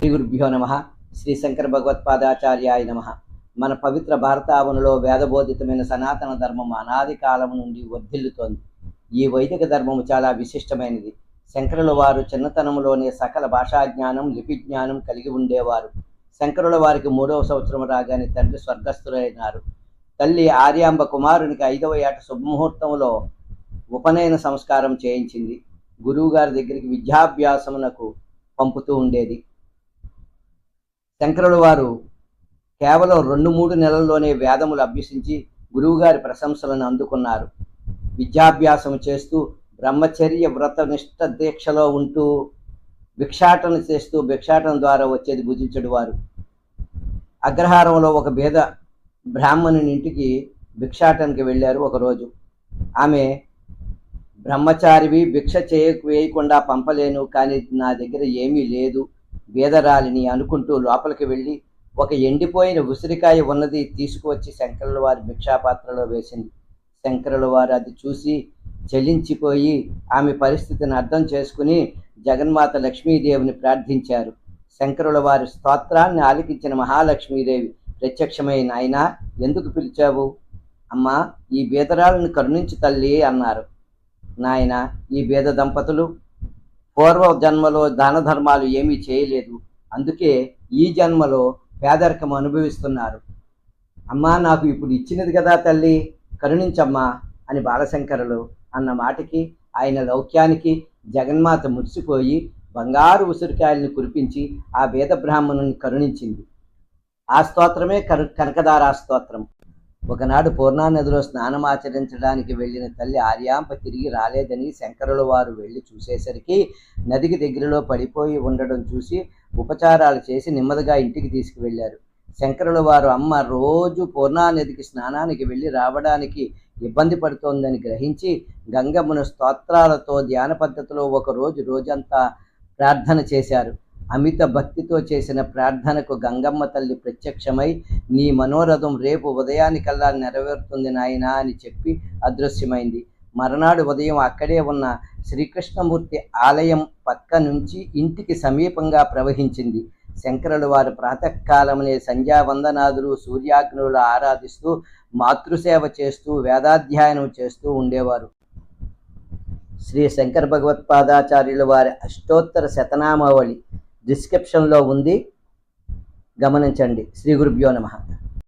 శ్రీ గురుభ్యో నమ. శ్రీ శంకర భగవత్పాదాచార్యాయ నమ. మన పవిత్ర భారతావనులో వేదబోధితమైన సనాతన ధర్మం అనాది కాలం నుండి వర్ధిల్లుతోంది. ఈ వైదిక ధర్మము చాలా విశిష్టమైనది. శంకరుల వారు చిన్నతనంలోనే సకల భాషా జ్ఞానం లిపి జ్ఞానం కలిగి ఉండేవారు. శంకరుల వారికి మూడవ సంవత్సరం రాగానే తండ్రి స్వర్గస్థులైనారు. తల్లి ఆర్యాంబ కుమారునికి ఐదవ ఏట శుభముహూర్తంలో ఉపనయన సంస్కారం చేయించింది. గురువుగారి దగ్గరికి విద్యాభ్యాసమునకు పంపుతూ ఉండేది. శంకరుల వారు కేవలం రెండు మూడు నెలల్లోనే వేదములు అభ్యసించి గురువుగారి ప్రశంసలను అందుకున్నారు. విద్యాభ్యాసం చేస్తూ బ్రహ్మచర్య వ్రత నిష్ట దీక్షలో ఉంటూ భిక్షాటన చేస్తూ భిక్షాటన ద్వారా వచ్చేది భుజించడు వారు. అగ్రహారంలో ఒక భేద బ్రాహ్మణుని ఇంటికి భిక్షాటనకి వెళ్ళారు ఒకరోజు. ఆమె బ్రహ్మచారివి భిక్ష చేయ వేయకుండా పంపలేను కానీ నా దగ్గర ఏమీ లేదు. వేదరాలిని అనుకుంటూ లోపలికి వెళ్ళి ఒక ఎండిపోయిన ఉసిరికాయ ఉన్నది తీసుకువచ్చి శంకరుల వారి భిక్షాపాత్రలో వేసింది. శంకరుల వారు అది చూసి చెల్లించిపోయి ఆమె పరిస్థితిని అర్థం చేసుకుని జగన్మాత లక్ష్మీదేవిని ప్రార్థించారు. శంకరుల వారి స్తోత్రాన్ని ఆలకించిన మహాలక్ష్మీదేవి ప్రత్యక్షమై నాయన ఎందుకు పిలిచావు? అమ్మా ఈ బీదరాలను కరుణించు తల్లి అన్నారు. నాయన ఈ బీద దంపతులు పూర్వ జన్మలో దాన ధర్మాలు ఏమీ చేయలేదు. అందుకే ఈ జన్మలో పేదరికం అనుభవిస్తున్నారు. అమ్మా నాకు ఇప్పుడు ఇచ్చినది కదా తల్లి కరుణించమ్మా అని బాలశంకరులు అన్న మాటకి ఆయన లౌక్యానికి జగన్మాత మురిసిపోయి బంగారు ఉసిరికాయల్ని కురిపించి ఆ వేద బ్రాహ్మణుని కరుణించింది. ఆ స్తోత్రమే కరు కనకదారా స్తోత్రం. ఒకనాడు పూర్ణా నదిలో స్నానం ఆచరించడానికి వెళ్ళిన తల్లి ఆర్యాంప తిరిగి రాలేదని శంకరుల వారు వెళ్ళి చూసేసరికి నదికి దగ్గరలో పడిపోయి ఉండడం చూసి ఉపచారాలు చేసి నెమ్మదిగా ఇంటికి తీసుకువెళ్ళారు. శంకరుల వారు అమ్మ రోజు పూర్ణానదికి స్నానానికి వెళ్ళి రావడానికి ఇబ్బంది పడుతోందని గ్రహించి గంగమ్మను స్తోత్రాలతో ధ్యాన పద్ధతిలో ఒక రోజు రోజంతా ప్రార్థన చేశారు. అమిత భక్తితో చేసిన ప్రార్థనకు గంగమ్మ తల్లి ప్రత్యక్షమై నీ మనోరథం రేపు ఉదయానికల్లా నెరవేరుతుంది నాయనా అని చెప్పి అదృశ్యమైంది. మరునాడు ఉదయం అక్కడే ఉన్న శ్రీకృష్ణమూర్తి ఆలయం పక్క నుంచి ఇంటికి సమీపంగా ప్రవహించింది. శంకరులు వారు ప్రాతకాలమనే సంధ్యావందనాదులు సూర్యాగ్నులు ఆరాధిస్తూ మాతృసేవ చేస్తూ వేదాధ్యయనం చేస్తూ ఉండేవారు. శ్రీ శంకర భగవత్పాదాచార్యుల వారి అష్టోత్తర శతనామావళి డిస్క్రిప్షన్లో ఉంది. గమనించండి. శ్రీ గురుభ్యో నమ.